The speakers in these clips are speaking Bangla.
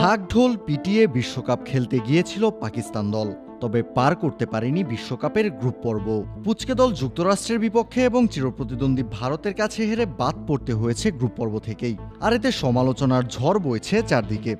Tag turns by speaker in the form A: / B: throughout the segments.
A: ঢাক ঢোল পিটিয়ে বিশ্বকাপ খেলতে গিয়েছিল পাকিস্তান দল, তবে পার করতে পারেনি বিশ্বকাপের গ্রুপ পর্ব। পুচকে দল যুক্তরাষ্ট্রের বিপক্ষে এবং চিরপ্রতিদ্বন্দ্বী ভারতের কাছে হেরে বাদ পড়তে হয়েছে গ্রুপ পর্ব থেকেই। আর এতে সমালোচনার ঝড় বইছে চারদিকে।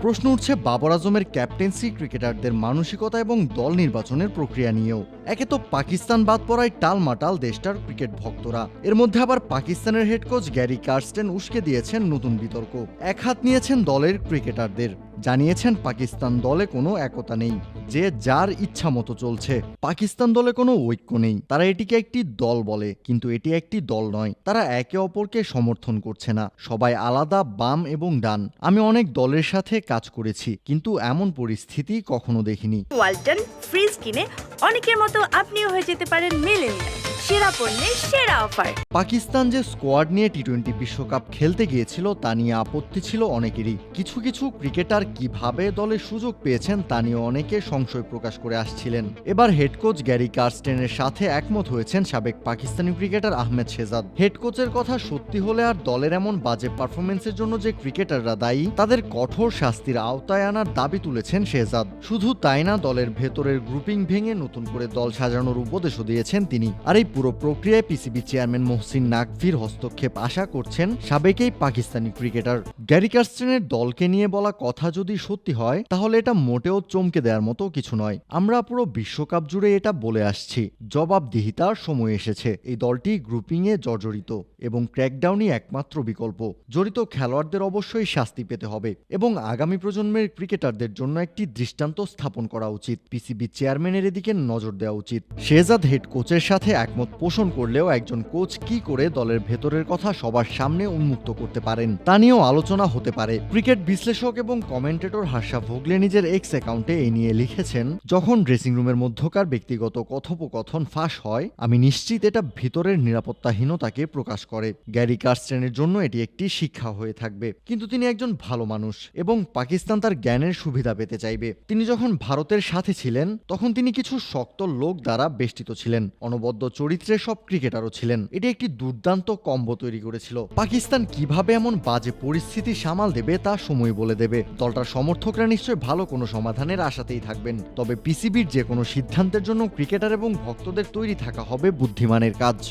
A: প্রশ্ন উঠছে বাবর আজমের ক্যাপ্টেন্সি, ক্রিকেটারদের মানসিকতা এবং দল নির্বাচনের প্রক্রিয়া নিয়েও। একে তো পাকিস্তান বাদ পড়ায় টালমাটাল দেশটার ক্রিকেট ভক্তরা। এর মধ্যে আবার পাকিস্তানের হেড কোচ গ্যারি কার্স্টেন উস্কে দিয়েছেন নতুন বিতর্ক। এক হাত নিয়েছেন দলের ক্রিকেটারদের। জানিয়েছেন, পাকিস্তান দলে কোনো একতা নেই, যে যার ইচ্ছা মতো চলছে। পাকিস্তান দলে কোনো ঐক্য নেই, তারা এটিকে একটি দল বলে, কিন্তু এটি একটি দল নয়। তারা একে অপরকে সমর্থন করছে না, সবাই আলাদা, বাম এবং ডান। আমি অনেক দলের সাথে কাজ করেছি, কিন্তু এমন পরিস্থিতি কখনো দেখিনি।
B: ওয়ালটন ফ্রিজ কিনে অনেকের মতো আপনিও হয়ে যেতে পারেন মিলেনিয়াল। সেরা পণ্যের সেরা অফার।
A: পাকিস্তান যে স্কোয়াড নিয়ে টি টোয়েন্টি বিশ্বকাপ খেলতে গিয়েছিল, তা নিয়ে আপত্তি ছিল অনেকেরই। কিছু কিছু ক্রিকেটার কীভাবে দলে সুযোগ পেয়েছেন, তা নিয়ে অনেকে সংশয় প্রকাশ করে আসছিলেন। এবার হেড কোচ গ্যারি কার্স্টেনের সাথে একমত হয়েছেন সাবেক পাকিস্তানি ক্রিকেটার আহমেদ শেজাদ। হেড কোচের কথা সত্যি হলে আর দলের এমন বাজে পারফরমেন্সের জন্য যে ক্রিকেটাররা দায়ী, তাদের কঠোর শাস্তির আওতায় আনার দাবি তুলেছেন শেহজাদ শুধু তাই না, দলের ভেতরের গ্রুপিং ভেঙে নতুন করে দল সাজানোর উপদেশও দিয়েছেন তিনি। আর এই পুরো প্রক্রিয়ায় পিসিবি চেয়ারম্যান মোহসিন নাকভির হস্তক্ষেপ আশা করছেন সাবেকেই পাকিস্তানি ক্রিকেটার। গ্যারি কার্স্টেনের দলকে নিয়ে বলা কথা যদি সত্যি হয়, তাহলে এটা মোটেও চমকে দেওয়ার মতো কিছু নয়। আমরা পুরো বিশ্বকাপ জুড়ে এটা বলে আসছি। জবাবদিহিতার সময় এসেছে। এই দলটি গ্রুপিংয়ে জর্জরিত এবং ক্র্যাকডাউনই একমাত্র বিকল্প। জড়িত খেলোয়াড়দের অবশ্যই শাস্তি পেতে হবে এবং আগামী প্রজন্মের ক্রিকেটারদের জন্য একটি দৃষ্টান্ত স্থাপন করা উচিত। পিসিবি চেয়ারম্যানের এদিকে নজর দেওয়া উচিত। শেহজাদ হেড কোচের সাথে একমত পোষণ করলেও একজন কোচ কি করে দলের ভেতরের কথা সবার সামনে উন্মুক্ত করতে পারেন, তা নিয়েও আলোচনা হতে পারে। ক্রিকেট বিশ্লেষক এবং কমেন্টেটর হাসা ভোগলে নিজের এক্স অ্যাকাউন্টে এই নিয়ে লিখেছেন, যখন ড্রেসিং রুমের মধ্যকার ব্যক্তিগত কথোপকথন ফাঁস হয়, আমি নিশ্চিত এটা ভিতরের নিরাপত্তাহীনতাকে প্রকাশ করে। গ্যারি কার্স্টেনের জন্য এটি একটি শিক্ষা হয়ে থাকবে। কিন্তু তিনি একজন ভালো মানুষ এবং পাকিস্তান তার জ্ঞানের সুবিধা পেতে চাইবে। তিনি যখন ভারতের সাথে ছিলেন, তখন তিনি কিছু শক্ত লোক দ্বারা বেষ্টিত ছিলেন। অনবদ্য চরিত্রে সব ক্রিকেটারও ছিলেন। এটি একটি দুর্দান্ত কম্বো তৈরি করেছিল। পাকিস্তান কীভাবে এমন বাজে পরিস্থিতি সামাল দেবে তা সময় বলে দেবে। দলটার সমর্থকরা নিশ্চয়ই ভালো কোনো সমাধানের আশাতেই থাকবেন। তবে পিসিবির যে কোনো সিদ্ধান্তের জন্য ক্রিকেটার এবং ভক্তদের তৈরি থাকা হবে বুদ্ধিমানের কাজ।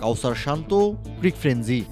A: কাউসার শান্ত, ক্রিক ফ্রেঞ্জি